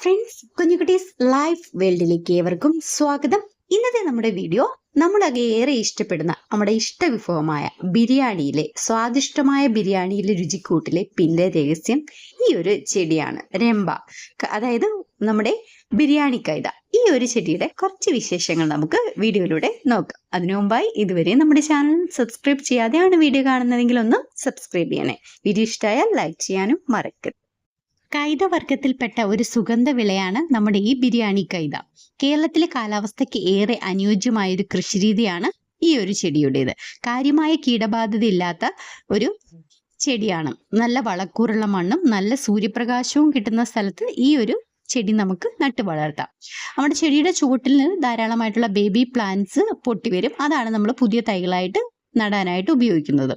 Friends കുഞ്ഞുകുട്ടീസ് life വേൾഡിലേക്ക് ഏവർക്കും സ്വാഗതം. ഇന്നത്തെ നമ്മുടെ വീഡിയോ നമ്മളൊക്കെ ഏറെ ഇഷ്ടപ്പെടുന്ന നമ്മുടെ ഇഷ്ട വിഭവമായ ബിരിയാണിയിലെ സ്വാദിഷ്ടമായ ബിരിയാണിയിലെ രുചിക്കൂട്ടിലെ പിന്നെ രഹസ്യം ഈ ഒരു ചെടിയാണ് രംബ അതായത് നമ്മുടെ ബിരിയാണി കൈത. ഈ ഒരു ചെടിയുടെ കുറച്ച് വിശേഷങ്ങൾ നമുക്ക് വീഡിയോയിലൂടെ നോക്കാം. അതിനു മുമ്പായി ഇതുവരെ നമ്മുടെ ചാനൽ സബ്സ്ക്രൈബ് ചെയ്യാതെയാണ് വീഡിയോ കാണുന്നതെങ്കിൽ ഒന്ന് സബ്സ്ക്രൈബ് ചെയ്യണേ. വീഡിയോ ഇഷ്ടമായാൽ ലൈക്ക് ചെയ്യാനും മറക്കരുത്. കൈത വർഗത്തിൽപ്പെട്ട ഒരു സുഗന്ധ വിളയാണ് നമ്മുടെ ഈ ബിരിയാണി കൈത. കേരളത്തിലെ കാലാവസ്ഥയ്ക്ക് ഏറെ അനുയോജ്യമായ ഒരു കൃഷിരീതിയാണ് ഈ ഒരു ചെടിയുടേത്. കാര്യമായ കീടബാധിതയില്ലാത്ത ഒരു ചെടിയാണ്. നല്ല വളക്കൂറുള്ള മണ്ണും നല്ല സൂര്യപ്രകാശവും കിട്ടുന്ന സ്ഥലത്ത് ഈ ഒരു ചെടി നമുക്ക് നട്ടു വളർത്താം. നമ്മുടെ ചെടിയുടെ ചുവട്ടിൽ നിന്ന് ധാരാളമായിട്ടുള്ള ബേബി പ്ലാന്റ്സ് പൊട്ടിവരും. അതാണ് നമ്മൾ പുതിയ തൈകളായിട്ട് നടാനായിട്ട് ഉപയോഗിക്കുന്നത്.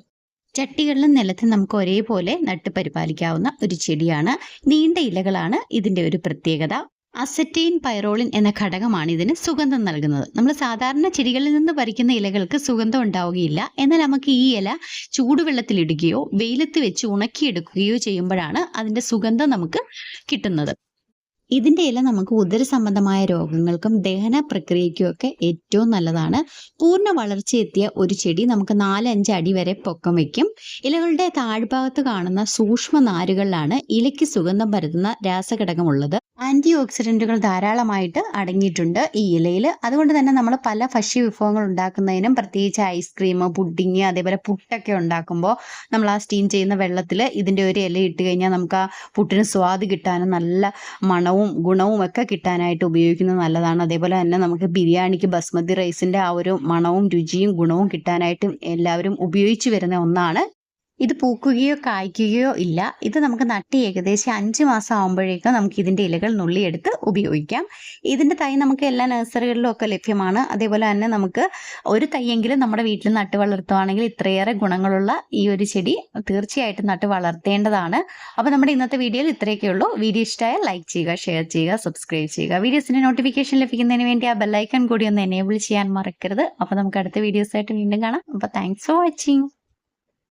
ചട്ടികളിലും നിലത്തും നമുക്ക് ഒരേപോലെ നട്ട് പരിപാലിക്കാവുന്ന ഒരു ചെടിയാണ്. നീണ്ട ഇലകളാണ് ഇതിന്റെ ഒരു പ്രത്യേകത. അസറ്റൈൻ പൈറോളിൻ എന്ന ഘടകമാണ് ഇതിന് സുഗന്ധം നൽകുന്നത്. നമ്മൾ സാധാരണ ചെടികളിൽ നിന്ന് പറിക്കുന്ന ഇലകൾക്ക് സുഗന്ധം ഉണ്ടാവുകയില്ല. എന്നാൽ നമുക്ക് ഈ ഇല ചൂടുവെള്ളത്തിലിടുകയോ വെയിലത്ത് വെച്ച് ഉണക്കിയെടുക്കുകയോ ചെയ്യുമ്പോഴാണ് അതിന്റെ സുഗന്ധം നമുക്ക് കിട്ടുന്നത്. ഇതിന്റെ ഇല നമുക്ക് ഉദര സംബന്ധമായ രോഗങ്ങൾക്കും ദഹന പ്രക്രിയയ്ക്കും ഒക്കെ ഏറ്റവും നല്ലതാണ്. പൂർണ വളർച്ച എത്തിയ ഒരു ചെടി നമുക്ക് നാലഞ്ച് അടി വരെ പൊക്കം വയ്ക്കും ഇലകളുടെ താഴ്ഭാഗത്ത് കാണുന്ന സൂക്ഷ്മ നാരുകളിലാണ് ഇലയ്ക്ക് സുഗന്ധം പരത്തുന്ന രാസഘടകമുള്ളത്. ആന്റി ഓക്സിഡന്റുകൾ ധാരാളമായിട്ട് അടങ്ങിയിട്ടുണ്ട് ഈ ഇലയിൽ അതുകൊണ്ട് തന്നെ നമ്മൾ പല ഭക്ഷ്യ വിഭവങ്ങൾ ഉണ്ടാക്കുന്നതിനും പ്രത്യേകിച്ച് ഐസ്ക്രീം പുഡിങ് അതേപോലെ പുട്ടൊക്കെ ഉണ്ടാക്കുമ്പോൾ നമ്മൾ ആ സ്റ്റീം ചെയ്യുന്ന വെള്ളത്തിൽ ഇതിന്റെ ഒരു ഇല ഇട്ട് കഴിഞ്ഞാൽ നമുക്ക് ആ പുട്ടിന് സ്വാദ് കിട്ടാനും നല്ല മണവും ഗുണവും ഒക്കെ കിട്ടാനായിട്ട് ഉപയോഗിക്കുന്നത് നല്ലതാണ്. അതേപോലെ തന്നെ നമുക്ക് ബിരിയാണിക്ക് ബസ്മതി റൈസിന്റെ ആ ഒരു മണവും രുചിയും ഗുണവും കിട്ടാനായിട്ട് എല്ലാവരും ഉപയോഗിച്ചു വരുന്ന ഒന്നാണ് ഇത് പൂക്കുകയോ കായ്ക്കുകയോ ഇല്ല. ഇത് നമുക്ക് നട്ടി ഏകദേശം അഞ്ച് മാസം ആകുമ്പോഴേക്കും നമുക്ക് ഇതിന്റെ ഇലകൾ നുള്ളിയെടുത്ത് ഉപയോഗിക്കാം. ഇതിന്റെ തൈ നമുക്ക് എല്ലാ നഴ്സറികളിലും ഒക്കെ ലഭ്യമാണ്. അതേപോലെ തന്നെ നമുക്ക് ഒരു തൈയെങ്കിലും നമ്മുടെ വീട്ടിൽ നട്ട് വളർത്തുവാണെങ്കിൽ ഇത്രയേറെ ഗുണങ്ങളുള്ള ഈ ഒരു ചെടി തീർച്ചയായിട്ടും നട്ട് വളർത്തേണ്ടതാണ്. അപ്പോൾ നമ്മുടെ ഇന്നത്തെ വീഡിയോയിൽ ഇത്രയൊക്കെ ഉള്ളൂ. വീഡിയോ ഇഷ്ടമായാൽ ലൈക്ക് ചെയ്യുക ഷെയർ ചെയ്യുക സബ്സ്ക്രൈബ് ചെയ്യുക. വീഡിയോസിന്റെ നോട്ടിഫിക്കേഷൻ ലഭിക്കുന്നതിന് വേണ്ടി ആ ബെല്ലൈക്കൺ കൂടി ഒന്ന് എനേബിൾ ചെയ്യാൻ മറക്കരുത്. അപ്പോൾ നമുക്ക് അടുത്ത വീഡിയോസായിട്ട് വീണ്ടും കാണാം. അപ്പോൾ താങ്ക്സ് ഫോർ വാച്ചിങ്.